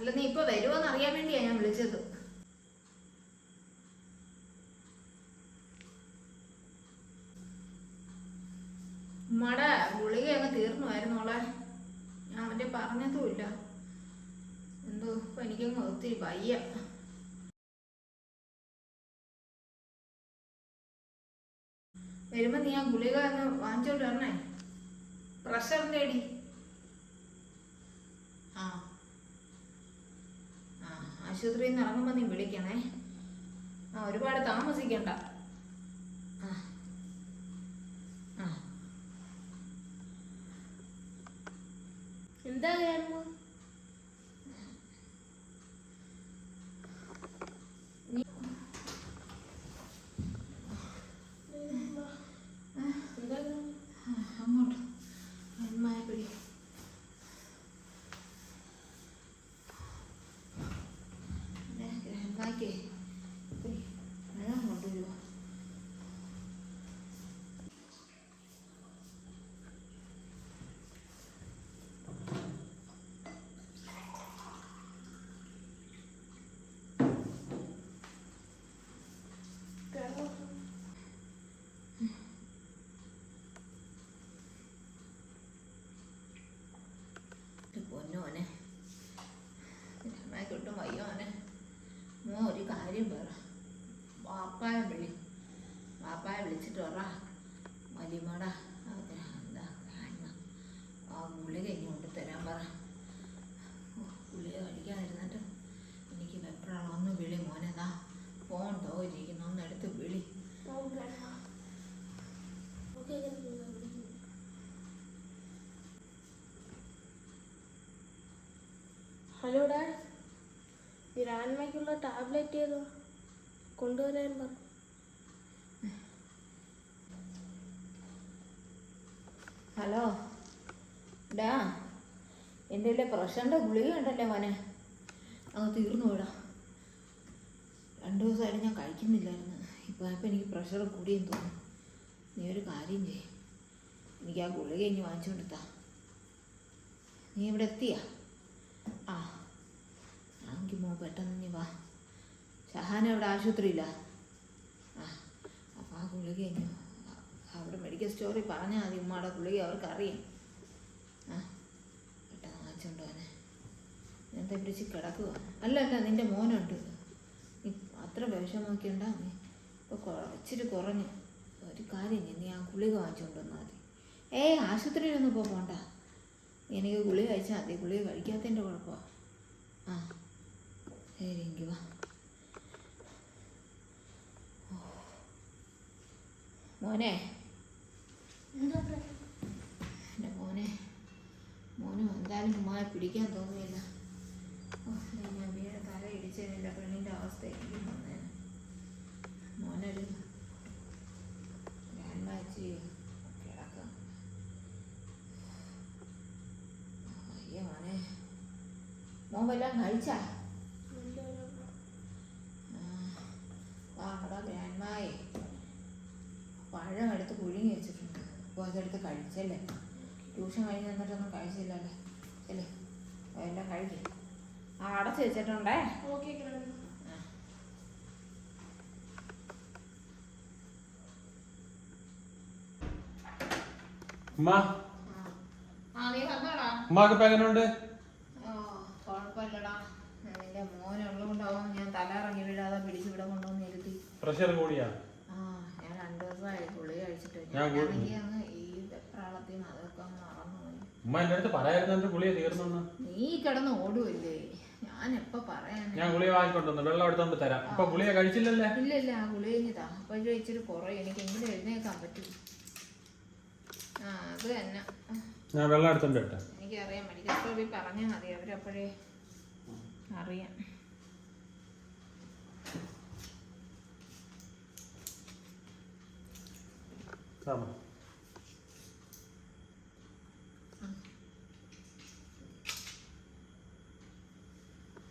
അല്ല നീ ഇപ്പൊ വരുമോന്ന് അറിയാൻ വേണ്ടിയാ ഞാൻ വിളിച്ചത്. ഉമ്മടെ ഗുളിക അങ്ങ് തീർന്നുമായിരുന്നോളെ ഞാൻ അവന്റെ പറഞ്ഞതുമില്ല. എന്തോ ഇപ്പൊ എനിക്കങ്ങ് ഒത്തിരി വയ്യ. വരുമ്പോ നീ ആ ഗുളിക ഒന്ന് വാങ്ങിച്ചോണ്ട് വരണേ. പ്രഷറിന്റെ അടി ആ. ആശുപത്രിയിൽ നിന്ന് ഇറങ്ങുമ്പോൾ നീ വിളിക്കണേ. ആ ഒരുപാട് താമസിക്കണ്ട. ആ. എന്താ laki. Uy, ano, madulo. Oh. വാപ്പായ വിളി. വാപ്പായ വിളിച്ചിട്ട് പറ വലിയമ്മട എന്താ ഗുളിക ഇനി കൊണ്ട് തരാൻ പറ. ഗുളിക കഴിക്കാതിരുന്നിട്ട് എനിക്ക് എപ്പോഴാണ് ഒന്ന് വിളി മോനെതാ ഫോൺ തോന്നിരിക്കുന്നു ഒന്ന് എടുത്ത് വിളി. ഹലോ ഡാഡ് ഗ്രാൻഡ്മയ്ക്കുള്ള ടാബ്ലറ്റ് ഏതോ? കൊണ്ടുവരാൻ പറ ഹലോ. ഡാ എന്റെ പ്രഷറിന്റെ ഗുളിക ഉണ്ടല്ലേ മോനെ? അങ്ങ് തീർന്നു പോടാ രണ്ട് ദിവസമായിട്ട് ഞാൻ കഴിക്കുന്നില്ലായിരുന്നു. ഇപ്പോൾ ഇപ്പം എനിക്ക് പ്രഷർ കൂടിയെന്ന് തോന്നുന്നു. നീ ഒരു കാര്യം ചെയ്യ്. എനിക്ക് ആ ഗുളിക ഇനി വാങ്ങിച്ചുകൊണ്ടെത്താ നീ ഇവിടെ എത്തിയാ? ആ ആങ്കി മോ പെട്ടെന്ന് നീ വാ. ഷഹാന അവിടെ ആശുപത്രിയില്ല ആ അപ്പം ആ ഗുളിക അവിടെ മെഡിക്കൽ സ്റ്റോറിൽ പറഞ്ഞാൽ മതി. ഉമ്മയുടെ ഗുളിക അവർക്ക് അറിയാം ആ പെട്ടെന്ന് വാങ്ങിച്ചോണ്ട് എന്താ പിടിച്ച് കിടക്കുക അല്ല അല്ല നിന്റെ മോനുണ്ട്. നീ അത്ര വിഷമൊക്കെയുണ്ടാ നീ? ഇപ്പോൾ ഇച്ചിരി കുറഞ്ഞു. ഒരു കാര്യം നീ ആ ഗുളിക വാങ്ങിച്ചുകൊണ്ട് വന്നാൽ മതി. ഏയ് ആശുപത്രിയിലൊന്നും ഇപ്പോൾ പോണ്ട. എനിക്ക് ഗുളിക കഴിച്ചാൽ മതി. ഗുളിക കഴിക്കാത്തതിന്റെ കുഴപ്പമാണ് ആ ശരി എങ്കിൽ വാ. മോനെ. എന്റെ മോനെ. മോനും എന്തായാലും ഉമ്മായ പിടിക്കാൻ തോന്നിയില്ല ഞാൻ വീട് തല ഇടിച്ചതിന്റെ പെണ്ണിന്റെ അവസ്ഥ എനിക്ക് വന്നേ മോനൊരു ഗ്രാൻഡാച്ചി കിടക്കാം. അയ്യ മോനെ. മോൻ വല്ലതും കഴിച്ചാ ആ അവിടെ ഗ്രാൻഡ്മായെ പഴം എടുത്ത് പുഴുങ്ങി വെച്ചിട്ടുണ്ട് അപ്പോൾ കഴിച്ചല്ലേ ട്യൂഷൻ കഴിഞ്ഞ് വന്നിട്ടൊന്നും കഴിച്ചില്ലല്ലേ അല്ലേ എല്ലാം കഴിക്കും ആ അടച്ച് വെച്ചിട്ടുണ്ടേ ഓക്കെ ഉമ്മാക്ക് ഇപ്പൊ എങ്ങനെയുണ്ട്? ഞാൻ രണ്ടു ദിവസമായി ഗുളിക കഴിച്ചിട്ട് ഉമ്മ എന്റെ അടുത്ത് പറയായിരുന്നു എന്റെ ഗുളിക തീർന്നു നീ കിടന്ന് ഓടുവല്ലേ? ഞാൻ എപ്പോ പറയാൻ ഞാൻ ഗുളിക വാങ്ങിക്കൊണ്ടുവന്നു വെള്ളം എടുത്തോണ്ട് തരാം. ഇപ്പൊ ഗുളിക കഴിച്ചില്ലല്ലേ? ഇല്ല ഇല്ല ആ ഗുളികഞ്ഞിതാ അപ്പൊ ഇച്ചിരി കുറയും എനിക്ക് എങ്കിലും എഴുന്നേക്കാൻ പറ്റും. ആ അത് തന്നെ. ഞാൻ വെള്ളം എടുത്തോണ്ട് ഇട്ടെ എനിക്കറിയാം മെഡിക്കൽ സ്റ്റോറിൽ പറഞ്ഞാൽ മതി. അവരപ്പോഴേ അറിയാം.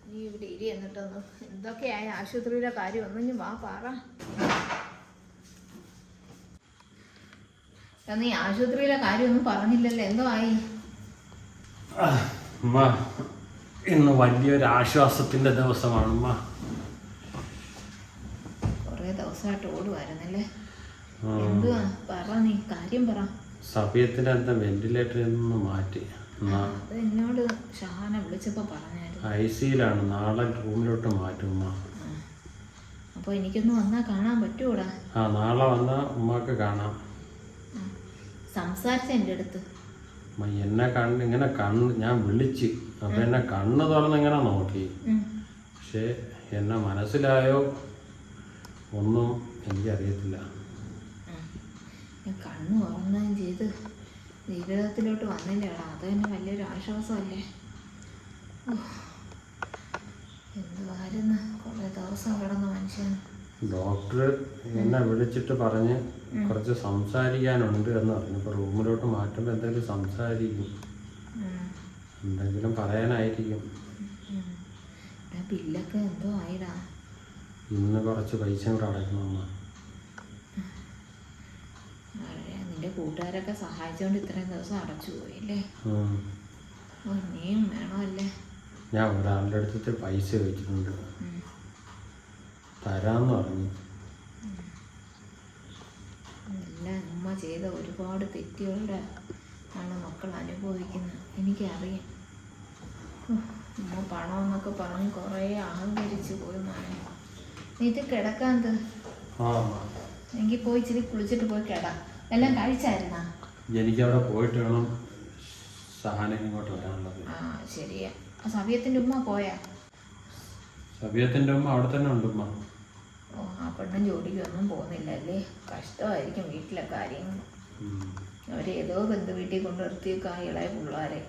നീ ഇവിടെ ഇരി എന്നിട്ടൊന്ന് എന്തൊക്കെയായ ആശുപത്രിയിലെ കാര്യം ഒന്നും വാ പാറ. നീ ആശുപത്രിയിലെ കാര്യം ഒന്നും പറഞ്ഞില്ലല്ലോ എന്തോ ആയി അമ്മ ഇന്ന് വലിയൊരു ആശ്വാസത്തിന്റെ ദിവസമാണ് കൊറേ കുറേ ദിവസമായിട്ട് ഓടുമായിരുന്നല്ലേ ആ. എന്തുവാ? പറ നീ കാര്യം പറ. സഭയത്തിന്റെ അന്ത വെന്റിലേറ്ററിൽ നിന്ന് മാറ്റി. എന്നോട് ഷഹാന വിളിച്ചപ്പോൾ പറഞ്ഞായിരുന്നു. ഐ സിയിലാണ്. നാളെ റൂമിലോട്ട് മാറ്റും അപ്പോൾ എനിക്കൊന്ന് വന്നാൽ കാണാൻ പറ്റൂടാ. ആ നാളെ വന്നാൽ ഉമ്മക്ക് കാണാം. സംസാരിച്ച എന്റെ അടുത്ത്. എന്നെ കണ്ട് ഇങ്ങനെ കണ്ണ് ഞാൻ വിളിച്ച്. അപ്പൊ എന്നെ കണ്ണ് തുറന്ന് ഇങ്ങനെ നോക്കി. പക്ഷെ എന്നെ മനസ്സിലായോ? ഒന്നും എനിക്കറിയത്തില്ല. കണ്ണു തുറന്നുകയും ചെയ്ത് ജീവിതത്തിലോട്ട് വന്നില്ലേടാ. അത് തന്നെ വലിയൊരു ആശ്വാസമല്ലേ. എന്തുവായിരുന്നു കുറേ ദിവസം കിടന്ന മനുഷ്യൻ. ഡോക്ടർ എന്നെ വിളിച്ചിട്ട് പറഞ്ഞ് കുറച്ച് സംസാരിക്കാനുണ്ട് എന്ന് പറഞ്ഞു. ഇപ്പോൾ റൂമിലോട്ട് മാറ്റുമ്പോൾ എന്തെങ്കിലും സംസാരിക്കും. എന്തെങ്കിലും പറയാനായിരിക്കും. ബില്ലൊക്കെ എന്തോ ആയിടാ. ഇന്ന് കുറച്ച് പൈസ കൂടെ അടയ്ക്കണം വളരെ നിന്റെ കൂട്ടുകാരൊക്കെ സഹായിച്ചോണ്ട് ഇത്രയും ദിവസം അടച്ചു പോയില്ലേ ഇനിയും വേണമല്ലേ? ഞാൻ ഒരാളുടെ അടുത്തിട്ട് പൈസ വെച്ചിട്ടുണ്ട് തരാന്ന് പറഞ്ഞു. അമ്മ ചെയ്ത ഒരുപാട് തെറ്റുകളുടെ ആണ് മക്കൾ അനുഭവിക്കുന്നത്. എനിക്കറിയാം. അമ്മ പണം എന്നൊക്കെ പറഞ്ഞ് കുറേ അഹങ്കരിച്ച് പോയി മോനെ. നീ ഇത് കിടക്കാന്ത് എനിക്ക് പോയി ഇച്ചിരി കുളിച്ചിട്ട് പോയി കിട. എല്ലാം കഴിച്ചായിരുന്നാ? എനിക്ക് അവിടെ പോയിട്ട് വേണം സഹാന ഇങ്ങോട്ട് വരാനുള്ളത്. ആ ശരിയാ. സവിയത്തിന്റെ ഉമ്മ പോയാ? സവിയത്തിന്റെ ഉമ്മ അവിടെ തന്നെ ഉണ്ട് ഉമ്മ. ഓ ആ പെണ്ണും ജോലിക്കൊന്നും പോകുന്നില്ലല്ലേ? കഷ്ടമായിരിക്കും വീട്ടിലെ കാര്യങ്ങൾ. അവരേതോ ബന്ധു വീട്ടിൽ കൊണ്ട് നിർത്തിയേക്കാ ഇളയ പിള്ളേരെ.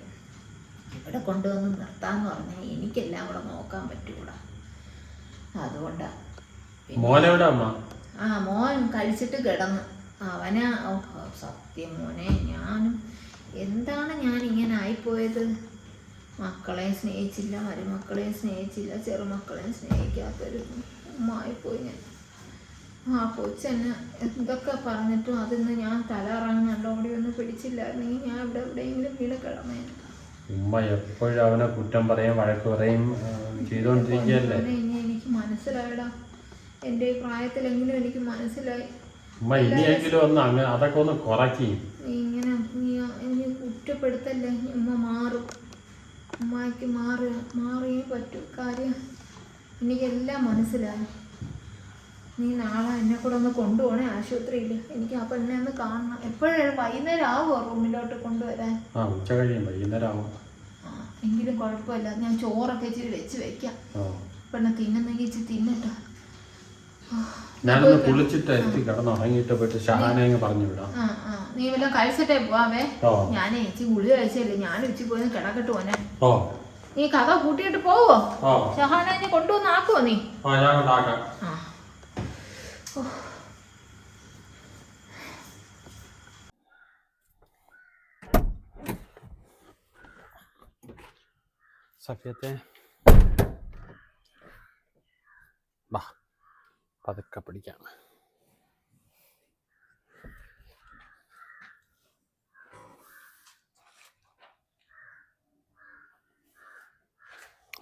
ഇവിടെ കൊണ്ടുവന്ന് നിർത്താന്ന് പറഞ്ഞാൽ എനിക്കെല്ലാം കൂടെ നോക്കാൻ പറ്റൂടാ. അതുകൊണ്ടാ. മോനെവിടെ ആ മോൻ കഴിച്ചിട്ട് കിടന്നു. അവനാ. സത്യം മോനെ ഞാനും. എന്താണ് ഞാൻ ഇങ്ങനെ ആയിപ്പോയത്? മക്കളെ സ്നേഹിച്ചില്ല മരുമക്കളെ സ്നേഹിച്ചില്ല ചെറുമക്കളെ സ്നേഹിക്കാത്തൊരു ഉമ്മായിപ്പോയി ഞാൻ. ആ കൊച്ചെന്നെ എന്തൊക്കെ പറഞ്ഞിട്ടും അതിന്ന് ഞാൻ തലറങ്ങ് അവിടെ ഒന്ന് പിടിച്ചില്ലായിരുന്നെങ്കിൽ ഞാൻ ഇവിടെ എവിടെയെങ്കിലും വീട് കിടന്നേനെ. ഉമ്മ എപ്പോഴും അവനെ കുറ്റം പറയും വഴക്ക് പറയും ആ, ചെയ്തുകൊണ്ടിരിക്കുകയല്ലേ ഇനി എനിക്ക് മനസ്സിലായടാ. എന്റെ പ്രായത്തിലെങ്കിലും എനിക്ക് മനസ്സിലായി. ഉമ്മ ഇനിയെങ്കിലും ഒന്ന് അങ്ങ് അതൊക്കെ ഒന്ന് കുറയ്ക്കി ഇങ്ങനെ നീ ഇനി കുറ്റപ്പെടുത്തല്ലേ അമ്മ മാറും. അമ്മയ്ക്ക് മാറി മാറിയേ പറ്റൂ. കാര്യം എനിക്കെല്ലാം മനസ്സിലായി. നീ നാളെ എന്നെ കൂടെ ഒന്ന് കൊണ്ടുപോകണേ ആശുപത്രിയിൽ എനിക്ക് ആ പെണ്ണെ ഒന്ന് കാണണം. എപ്പോഴും വൈകുന്നേരം ആവുമോ റൂമിലോട്ട് കൊണ്ടുവരാൻ? ആ ഉച്ച കഴിയും. വൈകുന്നേരം ആവും എങ്കിലും കുഴപ്പമില്ല. ഞാൻ ചോറൊക്കെ ഇച്ചിരി വെച്ച് വെക്കാം. പെണ്ണെ തിന്നുന്നെങ്കിൽ ഇച്ചിരി തിന്നട്ടോ. ഞാനൊന്ന് കുളിച്ചിട്ട് എത്തി കിടന്നുറങ്ങിയിട്ട് പോയിട്ട് ഷഹാനെ പറഞ്ഞു വിടാം നീ വല്ലതും കഴിച്ചിട്ടേ പോവാവേ? ഞാൻ ഞാനേ ഇച്ചി ഗുളി കഴിച്ചല്ലേ ഞാൻ ഇച്ചി പോയി കിടക്കട്ട് പോനെ ഓ. നീ കഥ കൂട്ടിയിട്ട് പോവോ? ഷഹാനെ നീ കൊണ്ടുവന്ന് ആക്കുവോ നീ? സഫിയത്തെ. വാ പതുക്കെ പിടിക്കാം.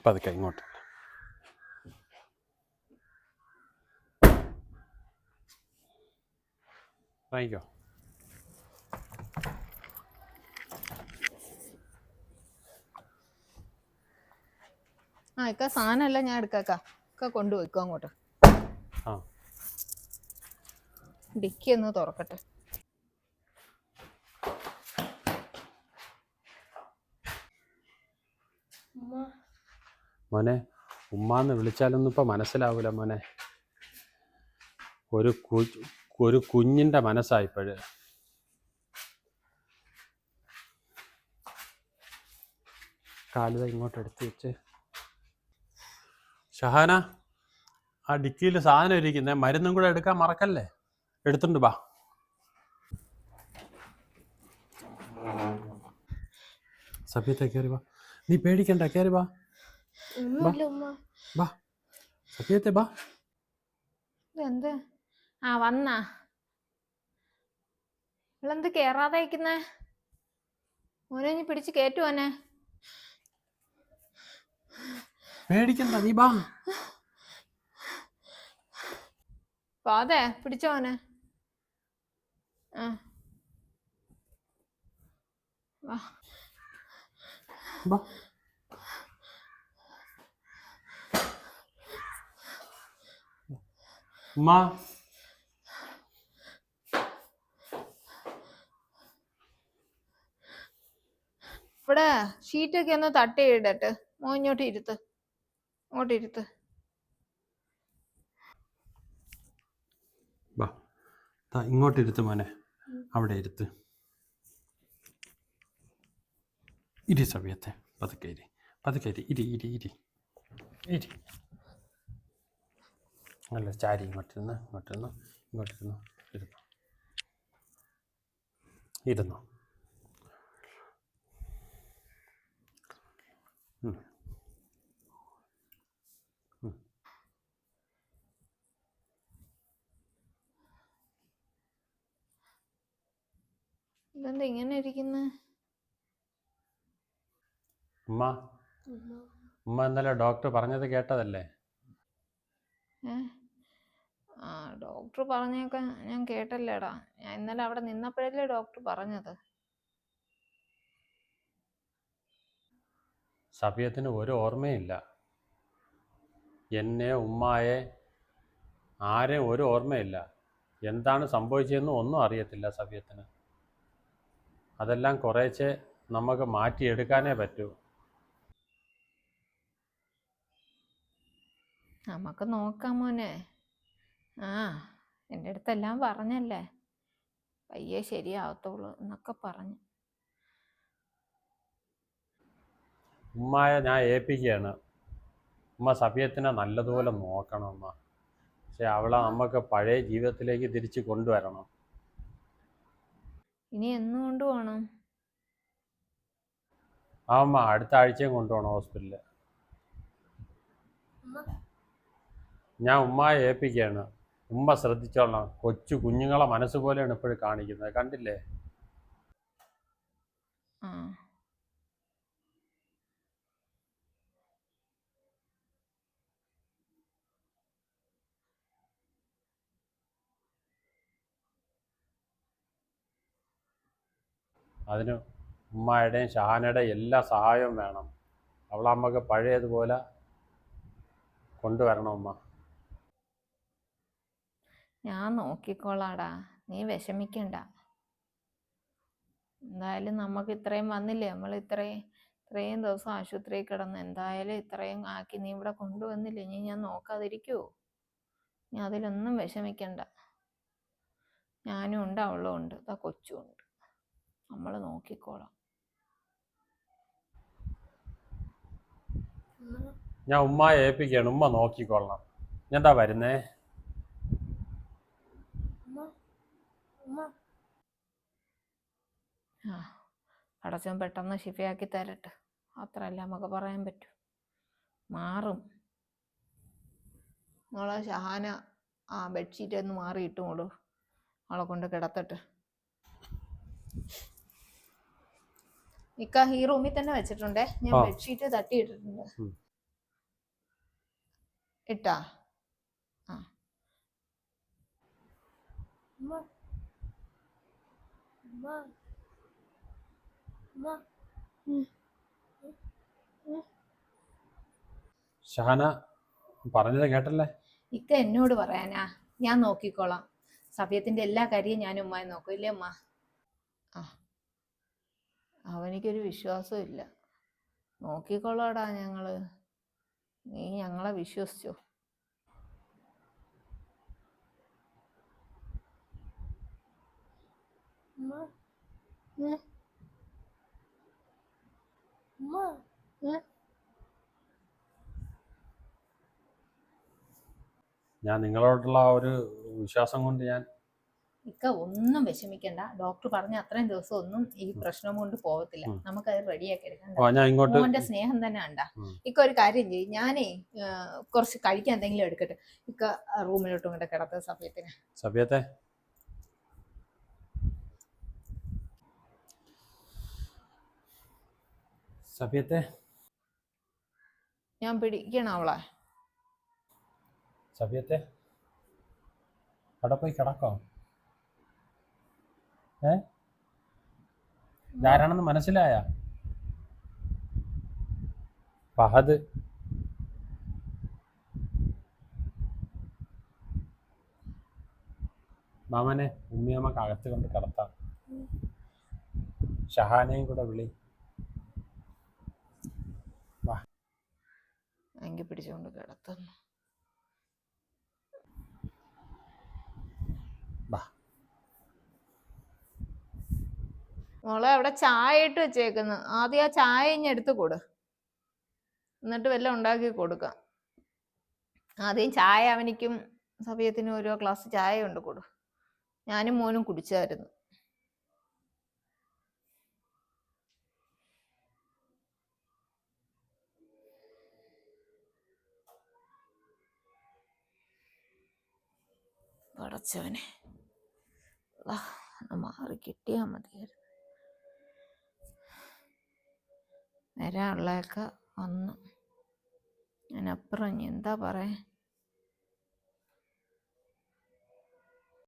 പതുക്കെ ഇങ്ങോട്ട്. വാങ്ങിക്കോ. ആ ഇക്ക സാധനമല്ല ഞാൻ എടുക്കാക്ക ഇക്ക. കൊണ്ടുപോയിക്കോ അങ്ങോട്ട് ആ ഡിക്കി ഒന്ന് തുറക്കട്ടെ. മോനെ ഉമ്മാന്ന് വിളിച്ചാലൊന്നും ഇപ്പം മനസ്സിലാവൂല മോനെ. ഒരു കു ഒരു കുഞ്ഞിന്റെ മനസ്സായിപ്പോഴ്. കാലുത ഇങ്ങോട്ട് എടുത്ത് വെച്ച്. ഷഹാന ആ ഡിക്കിയിൽ സാധനം ഇരിക്കുന്നേ. മരുന്നും കൂടെ എടുക്കാൻ മറക്കല്ലേ? എടുത്തുണ്ട് ബാ. സഭ്യത്തെ കയറി വാ. നീ പേടിക്കണ്ട കയറി വാ. ബാ. സത്യത്തെ ബാ. എന്ത്? ആ വന്നാ. ഇവളെന്ത് കേറാതെ ഇരിക്കുന്നേ മോനെ ഇനി പിടിച്ച് ഓനെ പേടിക്കണ്ട നീ ബാ. പാതേ പിടിച്ചോനെ വാ. ബാ ഉമ്മ. ഇവിടെ ഷീറ്റൊക്കെ ഒന്ന് തട്ടിയിടട്ട് മോ ഇങ്ങോട്ട് ഇരുത്ത്. ഇങ്ങോട്ട് ഇരുത്ത് ബാ ദാ ഇങ്ങോട്ട് ഇരുത്ത് മോനെ. അവിടെ ഇരുത്ത്. ഇരി സമയത്തെ പതുക്കെ ഇരി. പതുക്കെ ഇരി. ഇരി ഇരി ഇരി. ഇരി. അല്ല ചാരി ഇങ്ങോട്ടിരുന്ന് ഇങ്ങോട്ടിരുന്ന് ഇങ്ങോട്ടിരുന്നു ഇരുന്നു. ഇരുന്നു. ഇതെന്താ ഇങ്ങനെ ഇരിക്കുന്നത് ഉമ്മ. ഉമ്മ ഇന്നലെ ഡോക്ടർ പറഞ്ഞത് കേട്ടതല്ലേ? ആ ഡോക്ടർ പറഞ്ഞൊക്കെ ഞാൻ കേട്ടല്ലേടാ. ഞാൻ ഇന്നലെ അവിടെ നിന്നപ്പോഴല്ലേ ഡോക്ടർ പറഞ്ഞത്. സഫിയത്തിന് ഒരു ഓർമ്മയില്ല. എന്നെ ഉമ്മായെ ആരെ ഒരു ഓർമ്മയില്ല. എന്താണ് സംഭവിച്ചതെന്ന് ഒന്നും അറിയത്തില്ല സഫിയത്തിന് അതെല്ലാം കുറേശ്ശെ നമുക്ക് മാറ്റിയെടുക്കാനേ പറ്റൂ. നമുക്ക് നോക്കാം മോനെ. ആ എന്റെ അടുത്തെല്ലാം പറഞ്ഞല്ലേ? പയ്യെ ശരിയാവത്തുള്ളൂ എന്നൊക്കെ പറഞ്ഞു. ഉമ്മായ ഞാൻ ഏൽപ്പിക്കുകയാണ്. ഉമ്മ സഫിയത്തിനെ നല്ലതുപോലെ നോക്കണം ഉമ്മ പക്ഷെ അവളെ നമുക്ക് പഴയ ജീവിതത്തിലേക്ക് തിരിച്ചു കൊണ്ടുവരണം. ഇനി എന്ന് കൊണ്ടുപോകണം ആമ്മ അടുത്ത ആഴ്ചയും കൊണ്ടുപോകണം ഹോസ്പിറ്റലിൽ ഞാൻ ഉമ്മയെ ഏൽപ്പിക്കുകയാണ്. ഉമ്മ ശ്രദ്ധിച്ചോളണം. കൊച്ചു കുഞ്ഞുങ്ങളെ മനസ്സുപോലെയാണ് ഇപ്പോഴും കാണിക്കുന്നത്. കണ്ടില്ലേ? ആ. അതിന് ഉമ്മയുടെയും ഷഹാനയുടെയും എല്ലാ സഹായവും വേണം. അവളമ്മക്ക് പഴയതുപോലെ കൊണ്ടുവരണം ഉമ്മ. ഞാൻ നോക്കിക്കോളാടാ. നീ വിഷമിക്കണ്ട. എന്തായാലും നമുക്ക് ഇത്രയും വന്നില്ലേ? നമ്മൾ ഇത്രയും ഇത്രയും ദിവസം ആശുപത്രിയിൽ കിടന്ന് എന്തായാലും ഇത്രയും ആക്കി നീ ഇവിടെ കൊണ്ടുവന്നില്ലേ? ഇനി ഞാൻ നോക്കാതിരിക്കുവോ ഞാൻ അതിലൊന്നും വിഷമിക്കണ്ട. ഞാനും ഉണ്ട് അവളും ഉണ്ട്. ഇതാ കൊച്ചും ഉണ്ട്. നമ്മൾ നോക്കിക്കോളാം. ഞാൻ ഉമ്മയെ ഏൽപ്പിക്കുകയാണ്. ഉമ്മ നോക്കിക്കൊള്ളണം. ഞാൻ എന്താ വരുന്നേ? ആ പടച്ചവൻ പെട്ടെന്ന് ശിഫയാക്കി തരട്ടെ. അത്രയല്ല നമുക്ക് പറയാൻ പറ്റൂ. മാറും. മോളെ ഷഹാന ആ ബെഡ്ഷീറ്റ് ഒന്ന് മാറി ഇട്ടുകൊള്ളൂ അവളെ കൊണ്ട് കിടത്തട്ടെ. ഇക്ക ഈ റൂമിൽ തന്നെ വെച്ചിട്ടുണ്ട്. ഞാൻ. ബെഡ്ഷീറ്റ് തട്ടി ഇട്ടിട്ടുണ്ട്. ഇട്ടാ. ആ. ഷഹാന പറഞ്ഞത് കേട്ടല്ലേ? ഇക്ക എന്നോട് പറയാനാ? ഞാൻ നോക്കിക്കോളാം. സഭ്യത്തിന്റെ എല്ലാ കാര്യവും ഞാൻ ഉമ്മായി നോക്കും. ഇല്ലേ അമ്മ ആ അവനിക്കൊരു വിശ്വാസവും ഇല്ല. നോക്കിക്കോളാടാ ഞങ്ങൾ. നീ ഞങ്ങളെ വിശ്വസിച്ചോ? ഞാൻ നിങ്ങളോടുള്ള ആ ഒരു വിശ്വാസം കൊണ്ട് ഞാൻ ഇക്ക ഒന്നും വിഷമിക്കണ്ട. ഡോക്ടർ പറഞ്ഞ അത്രയും ദിവസം ഒന്നും ഈ പ്രശ്നം കൊണ്ട് പോകത്തില്ല. നമുക്കത് റെഡിയാക്കി എടുക്കണ്ട മോന്റെ സ്നേഹം തന്നെ ഉണ്ടാ. ഇക്ക ഒരു കാര്യം ചെയ്യും. ഞാനേ കുറച്ച് കഴിക്കാൻ എന്തെങ്കിലും എടുക്കട്ടെ. ഇക്ക റൂമിലോട്ടും കൂടെ കിടത്ത സമയത്തിന് സഭ്യത്തെ സഭ്യത്തെ ഞാൻ പിടിക്കണം അവളെ. സഭ്യത്തെ അവിടെ പോയി കിടക്കോ. ഏ? ഇതാരാണെന്ന് മനസ്സിലായ? ഫഹദ്. മാമനെ ഉമ്മിയമ്മക്ക് അകത്ത് കൊണ്ട് കടത്താം. ഷഹാനെയും കൂടെ വിളി. എങ്കിൽ പിടിച്ചുകൊണ്ട് കിടത്തുന്നു. മോളെ അവിടെ ചായ ഇട്ട് വെച്ചേക്കുന്നു. ആദ്യം ആ ചായ ഇനി കൊടു. എന്നിട്ട് വല്ലതും ഉണ്ടാക്കി കൊടുക്കാം. ആദ്യം ചായ അവനിക്കും സഭയത്തിനും ഓരോ ഗ്ലാസ് ചായ കൊണ്ട് കൊടു. ഞാനും മോനും കുടിച്ചായിരുന്നു. പടച്ചവനെ. മാറി കിട്ടിയാൽ മതിയായിരുന്നു. വരാനുള്ളതൊക്കെ വന്നു. അതിനപ്പുറം ഇനി എന്താ പറയാ?